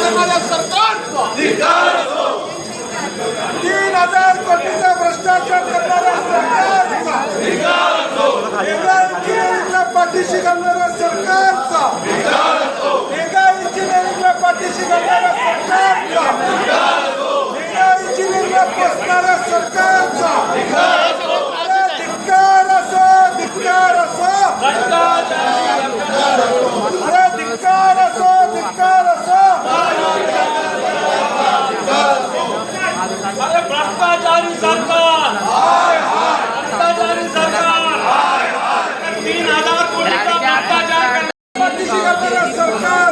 tema del sartorio. ¡Discalzo! अरे भ्रष्टाचारी सरकार! भ्रष्टाचारी सरकार! तीन हजार कोटीचा भ्रष्टाचार सरकार!